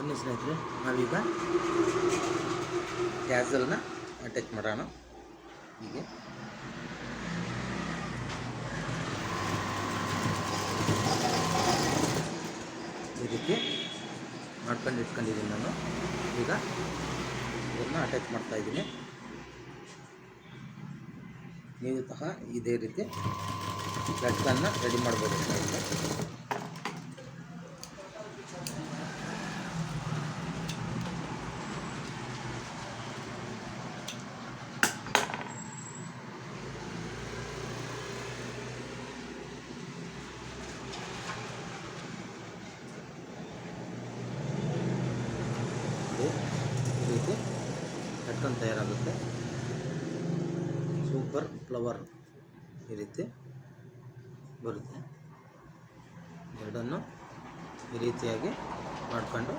ಬನ್ನಿ ಸ್ನೇಹಿತರೆ, ನಾವೀಗ ಕ್ಯಾಸಲ್ನ ಅಟ್ಯಾಚ್ ಮಾಡೋಣ. ಹೀಗೆ. ರೀತಿ ಮಾಡ್ಕೊಂಡು ಇಟ್ಕೊಂಡಿದ್ದೀನಿ ನಾನು. ಈಗ ಇದನ್ನು ಅಟ್ಯಾಚ್ ಮಾಡ್ತಾ ಇದ್ದೀನಿ. ನೀವು ಸಹ ಇದೇ ರೀತಿ ಲಟ್ಕನ್ನ ರೆಡಿ ಮಾಡ್ಬೋದು ಸ್ನೇಹಿತರೆ ಇದು ಈ ರೀತಿ ಲಟ್ಕನ್ ತಯಾರಾಗುತ್ತೆ. ಸೂಪರ್ ಫ್ಲವರ್ ಈ ರೀತಿ ಬರುತ್ತೆ. ಎರಡನ್ನು ಈ ರೀತಿಯಾಗಿ ಮಾಡಿಕೊಂಡು